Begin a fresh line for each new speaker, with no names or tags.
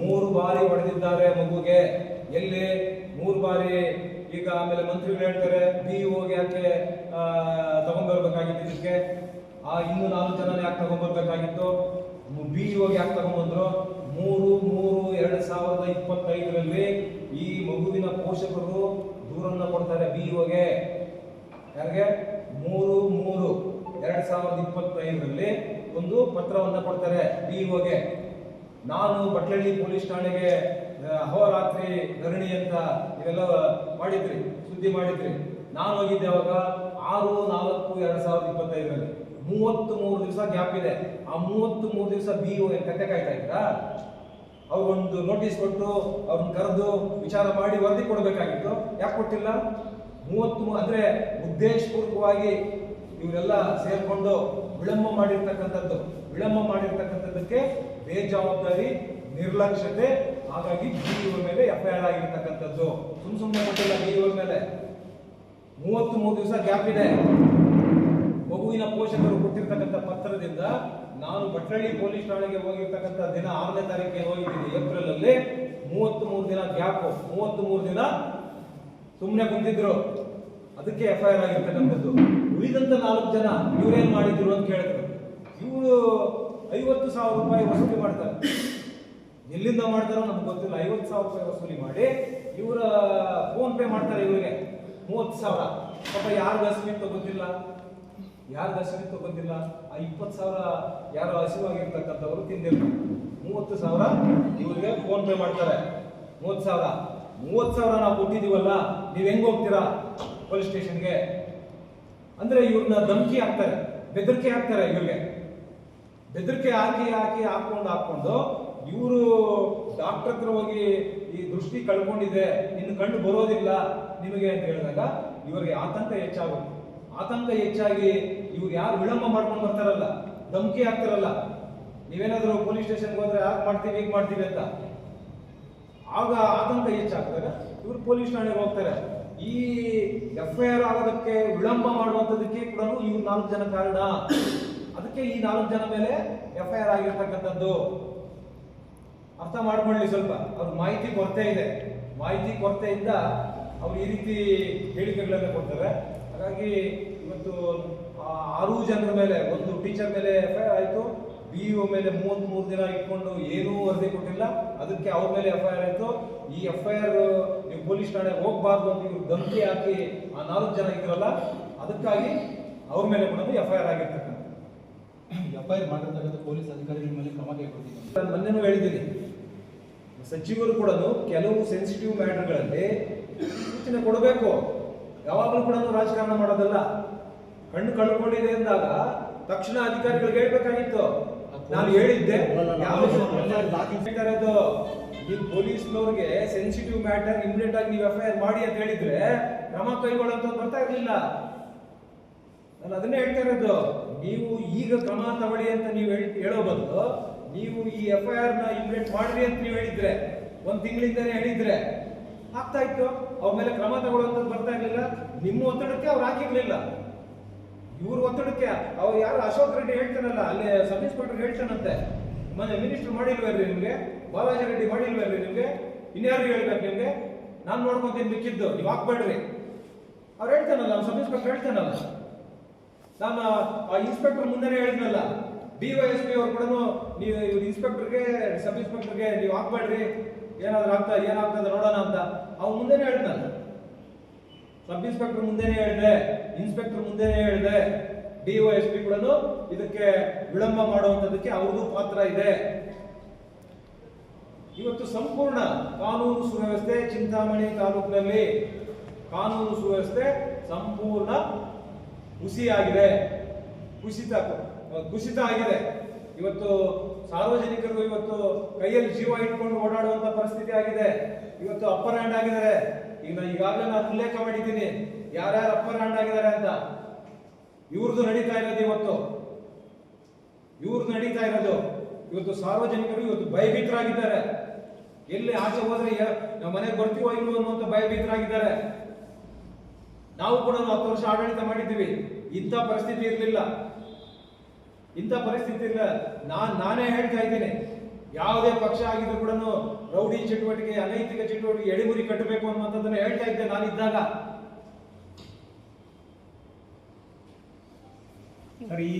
ಮೂರು ಬಾರಿ ಹೊಡೆದಿದ್ದಾರೆ ಮಗುಗೆ. ಎಲ್ಲಿ? ಮೂರು ಬಾರಿ. ಈಗ ಆಮೇಲೆ ಮಂತ್ರಿಗಳು ಹೇಳ್ತಾರೆ ಬಿ ಹೋಗಿ ಯಾಕೆ ತಗೊಂಡ್ಬರ್ಬೇಕಾಗಿತ್ತು ಇದಕ್ಕೆ? ಆ, ಇನ್ನೂ ನಾಲ್ಕು ಜನ ಯಾಕೆ ತಗೊಂಡ್ಬರ್ಬೇಕಾಗಿತ್ತು? ಬಿ ಹೋಗಿ ಯಾಕೆ ತಗೊಂಡ್ಬಂದ್ರು? ಮೂರು ಮೂರು, ಎರಡು ಸಾವಿರದ ಇಪ್ಪತ್ತೈದರಲ್ಲಿ ಈ ಮಗುವಿನ ಪೋಷಕರು ದೂರನ್ನ ಕೊಡ್ತಾರೆ ಬಿ ಓಗೆ ಯಾರಿಗೆ? ಮೂರು ಮೂರು. ಎರಡು ಸಾವಿರದ ಇಪ್ಪತ್ತೈದರಲ್ಲಿ ಒಂದು ಪತ್ರವನ್ನು ಕೊಡ್ತಾರೆ ಬಿ ಹೋಗೆ ನಾನು ಬಟ್ಲಳ್ಳಿ ಪೊಲೀಸ್ ಠಾಣೆಗೆ ಅಹೋರಾತ್ರಿ ಧರಣಿ ಅಂತ ಇವೆಲ್ಲ ಮಾಡಿದ್ರಿ, ಸುದ್ದಿ ಮಾಡಿದ್ರಿ. ನಾನು ಹೋಗಿದ್ದೆ ಅವಾಗ ಆರು, ನಾಲ್ಕು, ಎರಡ್ ಸಾವಿರದ ಇಪ್ಪತ್ತೈದರಲ್ಲಿ. ಮೂವತ್ತು ಮೂರು ದಿವಸ ಗ್ಯಾಪ್ ಇದೆ. ಆ ಮೂವತ್ತು ಮೂರು ದಿವಸ ಬಿ ಒ ಕತೆ ಕಾಯ್ತಾ ಇದ್ರಾ? ಅವ್ರಿಗೊಂದು ನೋಟಿಸ್ ಕೊಟ್ಟು ಅವ್ರನ್ನ ಕರೆದು ವಿಚಾರ ಮಾಡಿ ವರದಿ ಕೊಡಬೇಕಾಗಿತ್ತು. ಯಾಕೆ ಕೊಟ್ಟಿಲ್ಲ? ಮೂವತ್ತು ಅಂದ್ರೆ ಉದ್ದೇಶಪೂರ್ವಕವಾಗಿ ಇವರೆಲ್ಲ ಸೇರ್ಕೊಂಡು ವಿಳಂಬ ಮಾಡಿರ್ತಕ್ಕಂಥದ್ದು, ವಿಳಂಬ ಮಾಡಿರ್ತಕ್ಕಂಥದ್ದಕ್ಕೆ ಬೇಜವಾಬ್ದಾರಿ, ನಿರ್ಲಕ್ಷ್ಯತೆ, ಹಾಗಾಗಿ ಬಿಇಒ ಮೇಲೆ ಎಫ್ಐಆರ್ ಆಗಿರ್ತಕ್ಕಂಥದ್ದು. ಸುಮ್ ಸುಮ್ಮನೆ ಕೊಟ್ಟಿಲ್ಲ ಬಿಇಒ ಮೇಲೆ. ಮೂವತ್ತು ಮೂರು ದಿವಸ ಗ್ಯಾಪ್ ಇದೆ. ಮಗುವಿನ ಪೋಷಕರು ಕೊಟ್ಟಿರ್ತಕ್ಕಂಥ ಪತ್ರದಿಂದ ನಾನು ಭಟ್ರಳ್ಳಿ ಪೊಲೀಸ್ ಠಾಣೆಗೆ ಹೋಗಿರ್ತಕ್ಕಂಥ ದಿನ ಆರನೇ ತಾರೀಕಿಗೆ ಹೋಗಿದ್ದೀನಿ. ಏಪ್ರಿಲ್ ಅಲ್ಲಿ ಮೂವತ್ತ್ ಮೂರು ದಿನ ಗ್ಯಾಪ್. ಮೂವತ್ತ್ ಮೂರು ದಿನ ಸುಮ್ಮನೆ ಬಂದಿದ್ರು ಅದಕ್ಕೆ ಎಫ್ ಐ ಆರ್ ಆಗಿರ್ತಕ್ಕಂಥದ್ದು. ಉಳಿದಂತ ನಾಲ್ಕು ಜನ ಇವ್ರೇನ್ ಮಾಡಿದ್ರು ಅಂತ ಕೇಳಿದ್ರು. ಇವರು ಐವತ್ತು ಸಾವಿರ ರೂಪಾಯಿ ವಸೂಲಿ ಮಾಡ್ತಾರೆ. ಎಲ್ಲಿಂದ ಮಾಡ್ತಾರೋ ನಮ್ಗೆ ಗೊತ್ತಿಲ್ಲ. ಐವತ್ತು ಸಾವಿರ ರೂಪಾಯಿ ವಸೂಲಿ ಮಾಡಿ ಇವರ ಫೋನ್ ಪೇ ಮಾಡ್ತಾರೆ ಇವರಿಗೆ. ಮೂವತ್ತು ಸಾವಿರ. ಪಾಪ ಯಾರು ಹಸಿವಿತ್ತು ಗೊತ್ತಿಲ್ಲ. ಯಾರು ಹಸಿವಿತ್ತು ಗೊತ್ತಿಲ್ಲ. ಆ ಇಪ್ಪತ್ತು ಸಾವಿರ ಯಾರು ಹಸಿವಾಗಿರ್ತಕ್ಕಂಥವ್ರು ತಿಂದಿಲ್ಲ ಮೂವತ್ತು ಸಾವಿರ ಇವರಿಗೆ ಫೋನ್ ಪೇ ಮಾಡ್ತಾರೆ. ಮೂವತ್ತು ಸಾವಿರ. ಮೂವತ್ತು ಸಾವಿರ ನಾವು ಕೊಟ್ಟಿದ್ದೀವಲ್ಲ, ನೀವು ಹೆಂಗೆ ಹೋಗ್ತೀರಾ ಪೊಲೀಸ್ ಸ್ಟೇಷನ್ಗೆ? ಅಂದ್ರೆ ಇವ್ರನ್ನ ಧಮಕಿ ಹಾಕ್ತಾರೆ. ಬೆದರಿಕೆ ಹಾಕ್ತಾರೆ ಇವ್ರಿಗೆ. ಬೆದರಿಕೆ ಹಾಕಿ ಹಾಕಿ ಹಾಕೊಂಡು ಹಾಕೊಂಡು ಇವರು ಡಾಕ್ಟರ್ ಹತ್ರ ಹೋಗಿ ಈ ದೃಷ್ಟಿ ಕಳ್ಕೊಂಡಿದೆ, ನಿನ್ನ ಕಣ್ಣು ಬರೋದಿಲ್ಲ ನಿಮಗೆ ಅಂತ ಹೇಳಿದಾಗ ಇವರಿಗೆ ಆತಂಕ ಹೆಚ್ಚಾಗುತ್ತೆ. ಆತಂಕ ಹೆಚ್ಚಾಗಿ ಇವ್ರು ಯಾರು ವಿಳಂಬ ಮಾಡ್ಕೊಂಡು ಬರ್ತಾರಲ್ಲ, ಧಮಕಿ ಹಾಕ್ತಾರಲ್ಲ, ನೀವೇನಾದ್ರೂ ಪೊಲೀಸ್ ಸ್ಟೇಷನ್ಗೆ ಹೋದ್ರೆ ಯಾಕೆ ಮಾಡ್ತೀವಿ, ಹೀಗೆ ಮಾಡ್ತೀವಿ ಅಂತ. ಆಗ ಆತಂಕ ಹೆಚ್ಚಾಗ್ತಾರೆ ಇವರು ಪೊಲೀಸ್ ಠಾಣೆಗೆ ಹೋಗ್ತಾರೆ. ಈ ಎಫ್ ಐ ಆರ್ ಆಗೋದಕ್ಕೆ ವಿಳಂಬ ಮಾಡುವಂತದಕ್ಕೆ ಕೂಡ ಇವ್ರು ನಾಲ್ಕು ಜನ ಕಾರಣ. ಅದಕ್ಕೆ ಈ ನಾಲ್ಕು ಜನ ಮೇಲೆ ಎಫ್ ಐ ಆರ್ ಆಗಿರ್ತಕ್ಕಂಥದ್ದು. ಅರ್ಥ ಮಾಡ್ಕೊಳ್ಳಿ ಸ್ವಲ್ಪ. ಅವ್ರ ಮಾಹಿತಿ ಕೊರತೆ ಇದೆ. ಮಾಹಿತಿ ಕೊರತೆಯಿಂದ ಅವ್ರು ಈ ರೀತಿ ಹೇಳಿಕೆಗಳನ್ನ ಕೊಡ್ತಾರೆ. ಹಾಗಾಗಿ ಇವತ್ತು ಆರು ಜನರ ಮೇಲೆ, ಒಂದು ಟೀಚರ್ ಮೇಲೆ ಎಫ್ ಐ ಆರ್ ಆಯ್ತು. ಬಿ ಒ ಮೇಲೆ ಮೂವತ್ತ್ ಮೂರು ದಿನ ಇಟ್ಕೊಂಡು ಏನೂ ವರದಿ ಕೊಟ್ಟಿಲ್ಲ. ಅದಕ್ಕೆ ಅವ್ರ ಮೇಲೆ ಎಫ್ ಐ ಆರ್ ಆಯಿತು. ಈ ಎಫ್ ಐ ಆರ್ ನೀವು ಪೊಲೀಸ್ ಠಾಣೆಗೆ ಹೋಗಬಾರ್ದು ಅಂತ ಇವ್ರು ಧಮಕಿ ಹಾಕಿ ಆ ನಾಲ್ಕು ಜನ ಇದ್ರಲ್ಲ, ಅದಕ್ಕಾಗಿ ಅವ್ರ ಮೇಲೆ ಕೂಡ ಎಫ್ ಐ ಆರ್ ಆಗಿರ್ತಕ್ಕಂಥ
ಎಫ್ಐಆರ್ ಮಾಡಿರ್ತಕ್ಕಂಥ ಪೊಲೀಸ್ ಅಧಿಕಾರಿಗಳ ಮೇಲೆ ಕ್ರಮ ಕೈಗೊಳ್ತೀನಿ.
ನಾನು ಮೊನ್ನೆನೂ ಹೇಳಿದ್ದೀನಿ. ಸಚಿವರು ಕೂಡ ಕೆಲವು ಸೆನ್ಸಿಟಿವ್ ಮ್ಯಾಟರ್ಗಳಲ್ಲಿ ಸೂಚನೆ ಕೊಡಬೇಕು. ಯಾವಾಗಲೂ ಕೂಡ ರಾಜಕಾರಣ ಮಾಡೋದಲ್ಲ. ಕಣ್ಣು ಕಳ್ಕೊಂಡಿದೆ ಅಂದಾಗ ತಕ್ಷಣ ಅಧಿಕಾರಿಗಳಿಗೆ ಹೇಳ್ಬೇಕಾಗಿತ್ತು. ನಾನು ಹೇಳಿದ್ದೆ. ನೀವು ಪೊಲೀಸ್ನವ್ರಿಗೆ ಸೆನ್ಸಿಟಿವ್ ಮ್ಯಾಟರ್ ಇಮಿಡಿಯೇಟ್ ಆಗಿ ನೀವು ಎಫ್ ಐ ಆರ್ ಮಾಡಿ ಅಂತ ಹೇಳಿದ್ರೆ ಕ್ರಮ ಕೈಗೊಳ್ಳೋದು ಬರ್ತಾ ಇರಲಿಲ್ಲ. ನಾನು ಅದನ್ನೇ ಹೇಳ್ತಾ ಇರೋದು. ನೀವು ಈಗ ಕ್ರಮ ತಗೊಳ್ಳಿ ಅಂತ ನೀವು ಹೇಳ್- ಬದಲು ನೀವು ಈ ಎಫ್ ಐ ಆರ್ನ ಇಮಿಡಿಯೇಟ್ ಮಾಡ್ರಿ ಅಂತ ನೀವು ಹೇಳಿದ್ರೆ, ಒಂದು ತಿಂಗಳಿಂದನೇ ಹೇಳಿದ್ರೆ ಆಗ್ತಾ ಇತ್ತು. ಅವ್ರ ಮೇಲೆ ಕ್ರಮ ತಗೊಳ್ಳುವಂಥದ್ದು ಬರ್ತಾ ಇರಲಿಲ್ಲ. ನಿಮ್ಮ ಒತ್ತಡಕ್ಕೆ ಅವ್ರು ಹಾಕಿರ್ಲಿಲ್ಲ. ಇವ್ರ ಒತ್ತಡಕ್ಕೆ ಅವ್ರು ಯಾರು ಅಶೋಕ್ ರೆಡ್ಡಿ ಹೇಳ್ತಾನಲ್ಲ ಅಲ್ಲಿ ಸಬ್ ಇನ್ಸ್ಪೆಕ್ಟರ್ ಹೇಳ್ತಾನಂತೆ. ಮೊನ್ನೆ ಮಿನಿಸ್ಟರ್ ರೀ ನಿಮಗೆ? ಬಾಲಾಜಿ ರೆಡ್ಡಿ ಮಾಡಿಲ್ವಲ್ರಿ ನಿಮಗೆ? ಇನ್ಯಾರು ಹೇಳ್ಬೇಕು ನಿಮಗೆ? ನಾನು ನೋಡ್ಕೊಂತೀನಿ ಮಿಕ್ಕಿದ್ದು, ನೀವು ಹಾಕ್ಬೇಡ್ರಿ. ಅವ್ರು ಹೇಳ್ತಾನಲ್ಲ ಸಬ್ ಇನ್ಸ್ಪೆಕ್ಟರ್ ಹೇಳ್ತಾನಲ್ಲ. ನಾನು ಆ ಇನ್ಸ್ಪೆಕ್ಟರ್ ಮುಂದೆ ಹೇಳಿದ್ನಲ್ಲ ಡಿ ವೈ ಎಸ್ ಪಿ ಅವ್ರು ಕೂಡ ನೀವು ಇವ್ರು ಇನ್ಸ್ಪೆಕ್ಟರ್ಗೆ ಸಬ್ ಇನ್ಸ್ಪೆಕ್ಟರ್ಗೆ ನೀವು ಹಾಕ್ಬೇಡ್ರಿ, ಏನಾದ್ರು ಆಗ್ತಾ ಏನಾಗ್ತದೆ ನೋಡೋಣ ಅಂತ. ಅವ್ನು ಮುಂದೆನೆ ಹೇಳಿದ್ನಲ್ಲ. ಸಬ್ ಇನ್ಸ್ಪೆಕ್ಟರ್ ಮುಂದೆನೆ ಹೇಳಿದೆ ಇನ್ಸ್ಪೆಕ್ಟರ್ ಮುಂದೆನೆ ಹೇಳಿದೆ ಡಿ ವೈ ಎಸ್ ಪಿ ಕೂಡ ಇದಕ್ಕೆ ವಿಳಂಬ ಮಾಡುವಂತದಕ್ಕೆ ಅವ್ರದ್ದು ಪಾತ್ರ ಇದೆ. ಇವತ್ತು ಸಂಪೂರ್ಣ ಕಾನೂನು ಸುವ್ಯವಸ್ಥೆ ಚಿಂತಾಮಣಿ ತಾಲೂಕಿನಲ್ಲಿ ಕಾನೂನು ಸುವ್ಯವಸ್ಥೆ ಸಂಪೂರ್ಣ ಹುಸಿಯಾಗಿದೆ ಕುಸಿತ ಕುಸಿತ ಆಗಿದೆ. ಇವತ್ತು ಸಾರ್ವಜನಿಕರು ಇವತ್ತು ಕೈಯಲ್ಲಿ ಜೀವ ಇಟ್ಕೊಂಡು ಓಡಾಡುವಂತ ಪರಿಸ್ಥಿತಿ ಆಗಿದೆ. ಇವತ್ತು ಅಪ್ಪರ್ ಹ್ಯಾಂಡ್ ಆಗಿದ್ದಾರೆ. ಈಗ ನಾನು ಈಗಾಗಲೇ ನಾನು ಉಲ್ಲೇಖ ಮಾಡಿದ್ದೀನಿ. ಯಾರ್ಯಾರು ಅಪ್ಪರ್ ಹ್ಯಾಂಡ್ ಆಗಿದ್ದಾರೆ ಅಂತ. ಇವ್ರದ್ದು ನಡೀತಾ ಇರೋದು ಇವತ್ತು. ಇವ್ರದ್ದು ನಡೀತಾ ಇರೋದು. ಇವತ್ತು ಸಾರ್ವಜನಿಕರು ಇವತ್ತು ಭಯಭೀತರಾಗಿದ್ದಾರೆ. ಎಲ್ಲಿ ಆಚೆ ಹೋದ್ರೆ ನಮ್ಮ ಮನೆಗೆ ಬರ್ತೀವೋ ಇಲ್ವೋ ಅನ್ನುವಂಥ ಭಯಭೀತರಾಗಿದ್ದಾರೆ. ನಾವು ಕೂಡ ಹತ್ತು ವರ್ಷ ಆಡಳಿತ ಮಾಡಿದ್ದೀವಿ. ಇಂಥ ಪರಿಸ್ಥಿತಿ ಇರಲಿಲ್ಲ. ಇಂಥ ಪರಿಸ್ಥಿತಿ ಇಲ್ಲ ನಾನು, ನಾನೇ ಹೇಳ್ತಾ ಇದ್ದೇನೆ. ಯಾವುದೇ ಪಕ್ಷ ಆಗಿದ್ರು ಕೂಡ ರೌಡಿ ಚಟುವಟಿಕೆ, ಅನೈತಿಕ ಚಟುವಟಿಕೆ, ಎಡೆಮುರಿ ಕಟ್ಟಬೇಕು ಅನ್ನುವಂಥದ್ದನ್ನ ಹೇಳ್ತಾ ಇದ್ದೆ ನಾನಿದ್ದಾಗ ಸರಿ